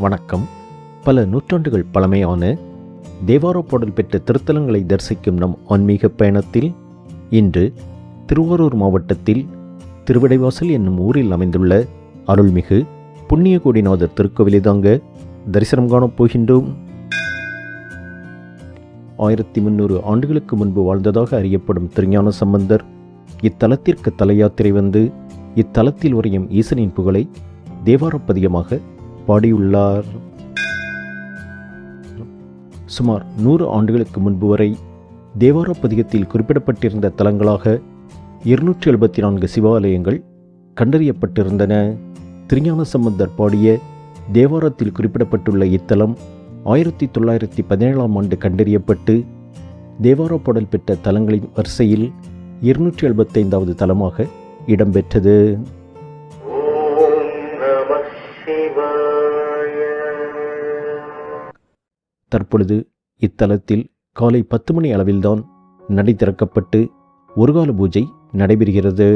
வணக்கம். பல நூற்றாண்டுகள் பழமையான தேவார பாடல் பெற்ற திருத்தலங்களை தரிசிக்கும் நம் ஆன்மீக பயணத்தில் இன்று திருவாரூர் மாவட்டத்தில் திருவிடைவாசல் என்னும் ஊரில் அமைந்துள்ள அருள்மிகு புண்ணியகோடிநாதர் திருக்கோவிலை தாங்க தரிசனம் காணப் போகின்றோம். ஆயிரத்தி முந்நூறு ஆண்டுகளுக்கு முன்பு வாழ்ந்ததாக அறியப்படும் திருஞான சம்பந்தர் இத்தலத்திற்கு தலையாத்திரை வந்து இத்தலத்தில் உறையும் ஈசனின் புகழை தேவாரப்பதியமாக பாடியுள்ளார். சுமார் நூறு ஆண்டுகளுக்கு முன்பு வரை தேவாரப்பதிகத்தில் குறிப்பிடப்பட்டிருந்த தலங்களாக இருநூற்றி எழுபத்தி நான்கு சிவாலயங்கள் கண்டறியப்பட்டிருந்தன. திருஞான சம்பந்தர் பாடிய தேவாரத்தில் குறிப்பிடப்பட்டுள்ள இத்தலம் ஆயிரத்தி தொள்ளாயிரத்தி பதினேழாம் ஆண்டு கண்டறியப்பட்டு தேவார பாடல் பெற்ற தலங்களின் வரிசையில் இருநூற்றி எழுபத்தைந்தாவது தலமாக இடம்பெற்றது. தற்பொழுது இத்தலத்தில் காலை பத்து மணி அளவில்தான் நடை திறக்கப்பட்டு ஒருகால பூஜை நடைபெறுகிறது.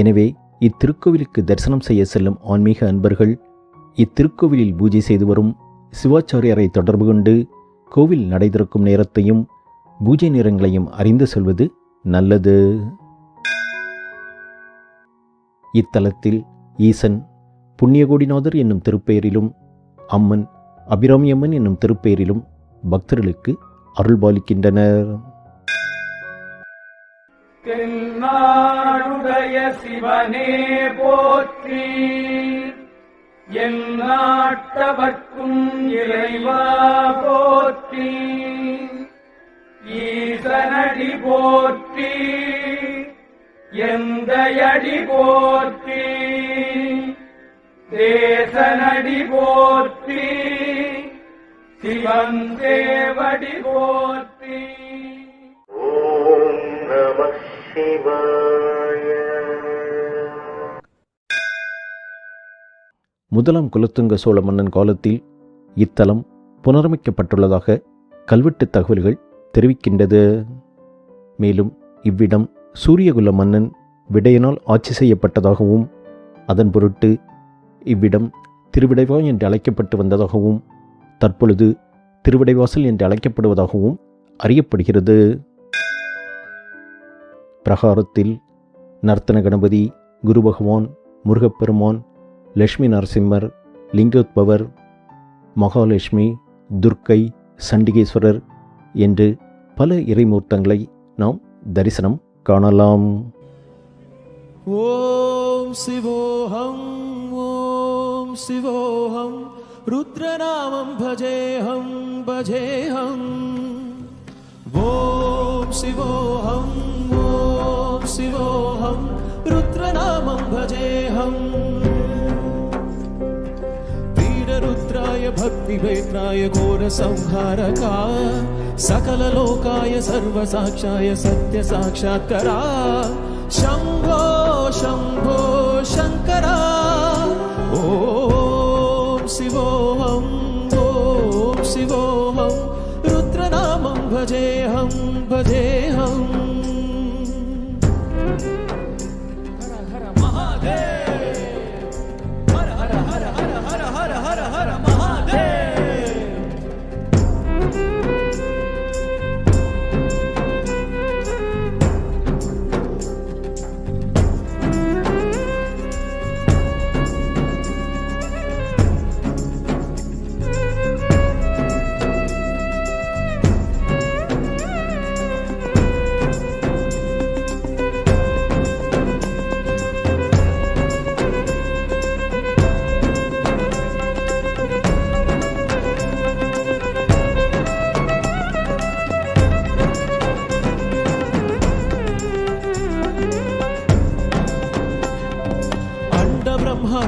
எனவே இத்திருக்கோவிலுக்கு தரிசனம் செய்ய செல்லும் ஆன்மீக அன்பர்கள் இத்திருக்கோவிலில் பூஜை செய்து வரும் சிவாச்சாரியரை தொடர்பு கொண்டு கோவில் நடை திறக்கும் நேரத்தையும் பூஜை நேரங்களையும் அறிந்து செல்வது நல்லது. இத்தலத்தில் ஈசன் புண்ணியகோடிநாதர் என்னும் திருப்பெயரிலும் அம்மன் அபிராமியம்மன் என்னும் திருப்பெயரிலும் பக்தர்களுக்கு அருள்பாலிக்கின்றனர். தென்னாடுடைய சிவனே போற்றி என் நாட்டவர்க்கும் இறைவா போற்றி ஈசனடி போற்றி எந்தையடி போற்றி தேசனடி போற்றி சிவன் தேவடி போற்றி ஓம் நம சிவாய. முதலாம் குலத்துங்க சோழ மன்னன் காலத்தில் இத்தலம் புனரமைக்கப்பட்டுள்ளதாக கல்வெட்டு தகவல்கள் தெரிவிக்கின்றது. மேலும் இவ்விடம் சூரியகுல மன்னன் விடையனால் ஆட்சி செய்யப்பட்டதாகவும் அதன் பொருட்டு இவ்விடம் திருவிடைவா என்று அழைக்கப்பட்டு வந்ததாகவும் தற்பொழுது திருவிடைவாசல் என்று அழைக்கப்படுவதாகவும் அறியப்படுகிறது. பிரகாரத்தில் நர்த்தன கணபதி குருபகவான் முருகப்பெருமான் லட்சுமி நரசிம்மர் லிங்கோத்பவர் மகாலட்சுமி துர்க்கை சண்டிகேஸ்வரர் என்று பல இறைமூர்த்தங்களை நாம் தரிசனம் காணலாம். ஓம் சிவோஹம் ஓம் சிவோஹம். रुद्रनामं भजेऽहं भजेऽहम् ॐ शिवोऽहं ॐ शिवोऽहं रुद्रनामं भजेऽहम् वीररुद्राय भक्तिवेत्राय घोरसंहारका सकललोकाय सर्वसाक्षाय सत्यसाक्षात्करा शम्भो Hey!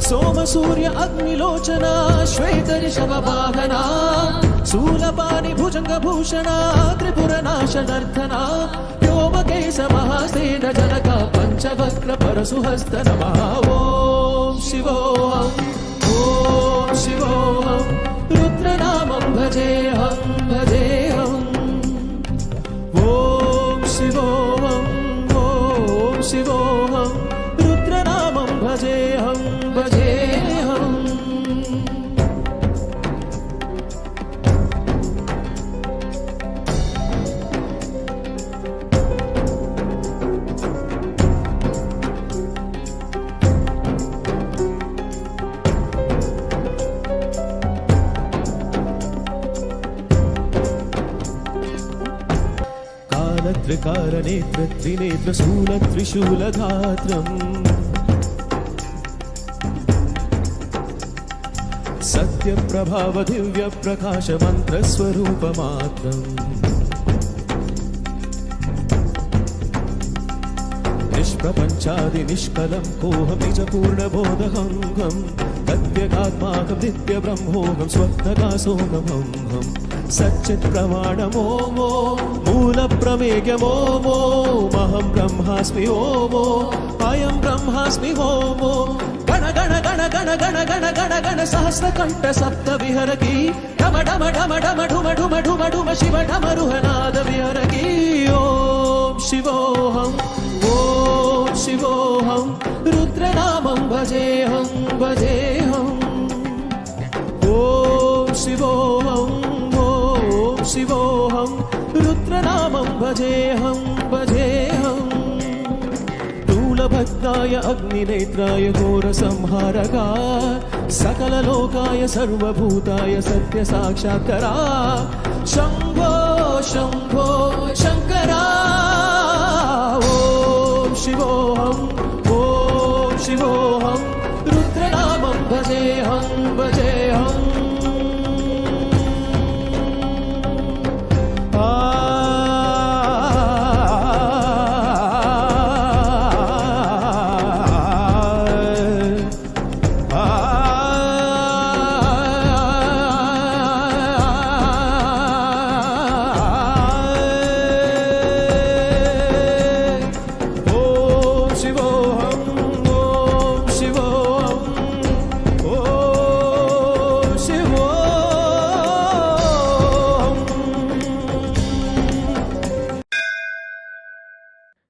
సోమ సూర్య అగ్నిలోచన శ్వేత రిషభ వాహన శూలపాణి భుజంగ భూషణ త్రిపుర నాశనర్ధన వ్యోమకేశ మహాసేన జనక పంచవక్ర పరసుహస్త నమ. ఓం नेत्रकारनेत्रत्रिनेत्र शूलत्रिशूलधात्रम् सत्यप्रभावदिव्यप्रकाशमन्त्रस्वरूपमात्रम् निष्प्रपञ्चादिनिष्कलं कोऽहं निजपूर्णबोधहङ्गं तद्यगात्माकं नित्यब्रह्मोऽहं स्वप्नकासोऽहमहं సచ్చిత్ ప్రమాణమోమో మూల ప్రమేయమోమో మహం బ్రహ్మాస్మి ఓమో అయం బ్రహ్మాస్మి హోమో గణ గణ గణ గణ గణ గణ గణ గణ సహస్ర కంట సప్త విహరకి ఢమ ఢమ ఢమ ఢమ ఢుమ ఢుమ ఢుమ ఢుమ శివ ఢమ రుహనాద విహరకి. ఓం శివోహం ఓం శివోహం రుద్రనామం భజేహం భజేహం. భజేహం భజేహం స్థూలభక్తాయ అగ్నినేత్రాయ ఘోరసంహారగా సకలలోకాయ సర్వభూతాయ సత్యసాక్షాత్కరా శంభో శంభో.